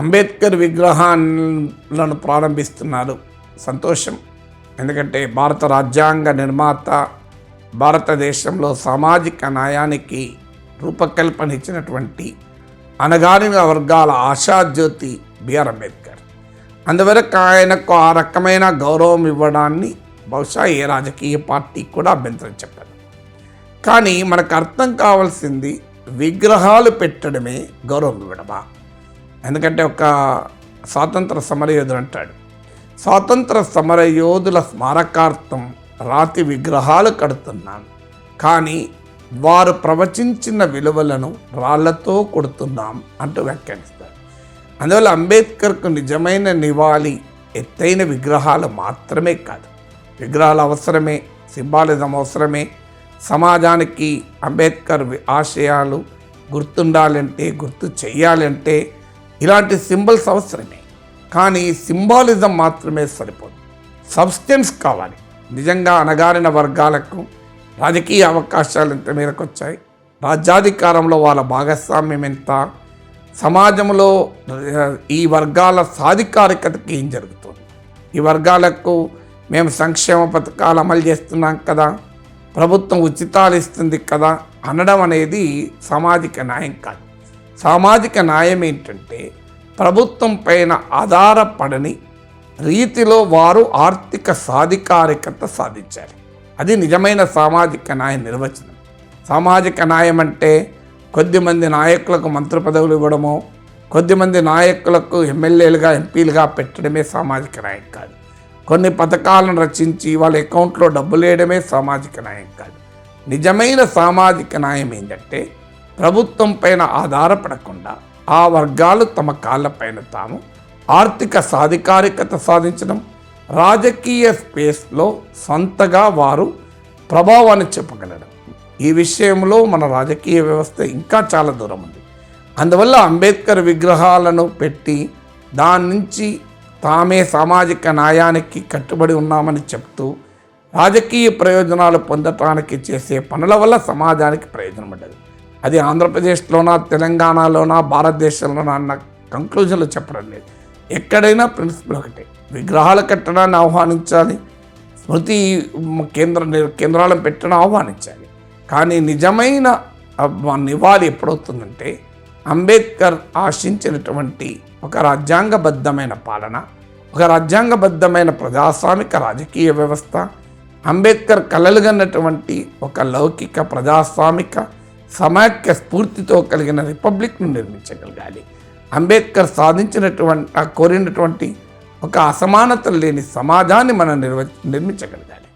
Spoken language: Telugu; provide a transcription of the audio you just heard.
అంబేద్కర్ విగ్రహాలను ప్రారంభిస్తున్నారు. సంతోషం. ఎందుకంటే భారత రాజ్యాంగ నిర్మాత భారతదేశంలో సామాజిక న్యాయానికి రూపకల్పన ఇచ్చినటువంటి అనగానిన వర్గాల ఆశాజ్యోతి బిఆర్ అంబేద్కర్. అందువరకు ఆయనకు ఆ రకమైన గౌరవం ఇవ్వడాన్ని బహుశా ఏ రాజకీయ పార్టీ కూడా అభ్యంతరం చెప్పారు కానీ మనకు అర్థం కావాల్సింది విగ్రహాలు పెట్టడమే గౌరవం ఇవ్వడమా? ఎందుకంటే ఒక స్వాతంత్ర సమరయోధుడు అంటాడు. స్వాతంత్ర సమర యోధుల స్మారకార్థం రాతి విగ్రహాలు కడుతున్నాను కానీ వారు ప్రవచించిన విలువలను రాళ్ళతో కొడుతున్నాం అంటూ వ్యాఖ్యానిస్తారు. అందువల్ల అంబేద్కర్కు నిజమైన నివాళి ఎత్తైన విగ్రహాలు మాత్రమే కాదు. విగ్రహాలు అవసరమే సింబాలిజం అవసరమే. సమాజానికి అంబేద్కర్ ఆశయాలు గుర్తుండాలంటే గుర్తు చెయ్యాలంటే ఇలాంటి సింబల్స్ అవసరమే. కానీ సింబాలిజం మాత్రమే సరిపోదు. సబ్స్టెన్స్ కావాలి. నిజంగా అణగారిన వర్గాలకు రాజకీయ అవకాశాలు ఎంత మేరకు వచ్చాయి. రాజ్యాధికారంలో వాళ్ళ భాగస్వామ్యం ఎంత? సమాజంలో ఈ వర్గాల సాధికారికతకి ఏం జరుగుతుంది? ఈ వర్గాలకు మేము సంక్షేమ పథకాలు అమలు చేస్తున్నాం కదా? ప్రభుత్వం ఉచితాలు ఇస్తుంది కదా? అనడం అనేది సామాజిక న్యాయం కాదు. సామాజిక న్యాయం ఏంటంటే ప్రభుత్వం పైన ఆధారపడని రీతిలో వారు ఆర్థిక సాధికారికత సాధించాలి అది నిజమైన సామాజిక న్యాయ నిర్వచనం. సామాజిక న్యాయం అంటే కొద్దిమంది నాయకులకు మంత్రి పదవులు ఇవ్వడమో కొద్దిమంది నాయకులకు ఎమ్మెల్యేలుగా ఎంపీలుగా పెట్టడమే సామాజిక న్యాయం కాదు. కొన్ని పథకాలను రచించి వాళ్ళ అకౌంట్లో డబ్బులు వేయడమే సామాజిక న్యాయం కాదు. నిజమైన సామాజిక న్యాయం ఏంటంటే ప్రభుత్వం పైన ఆధారపడకుండా ఆ వర్గాలు తమ కాళ్ళపైన తాము ఆర్థిక సాధికారికత సాధించడం రాజకీయ స్పేస్లో సొంతగా వారు ప్రభావాన్ని చెప్పగలడం. ఈ విషయంలో మన రాజకీయ వ్యవస్థ ఇంకా చాలా దూరం ఉంది. అందువల్ల అంబేద్కర్ విగ్రహాలను పెట్టి దాని నుంచి తామే సామాజిక న్యాయానికి కట్టుబడి ఉన్నామని చెప్తూ రాజకీయ ప్రయోజనాలు పొందటానికి చేసే పనుల వల్ల సమాజానికి ప్రయోజనం ఉండదు. అది ఆంధ్రప్రదేశ్లోనా తెలంగాణలోనా భారతదేశంలోనా అన్న కంక్లూజన్లు చెప్పడం లేదు. ఎక్కడైనా ప్రిన్సిపల్ ఒకటే. విగ్రహాలు కట్టడాన్ని ఆహ్వానించాలి. స్మృతి కేంద్ర కేంద్రాలను పెట్టడం ఆహ్వానించాలి. కానీ నిజమైన నివాళి ఎప్పుడవుతుందంటే అంబేద్కర్ ఆశించినటువంటి ఒక రాజ్యాంగబద్ధమైన పాలన ఒక రాజ్యాంగబద్ధమైన ప్రజాస్వామిక రాజకీయ వ్యవస్థ అంబేద్కర్ కలలుగన్నటువంటి ఒక లౌకిక ప్రజాస్వామిక సమాఖ్య స్ఫూర్తితో కలిగిన రిపబ్లిక్ను నిర్మించగలగాలి. అంబేద్కర్ సాధించినటువంటి కోరినటువంటి ఒక అసమానత లేని సమాజాన్ని మనం నిర్వ నిర్మించగలగాలి.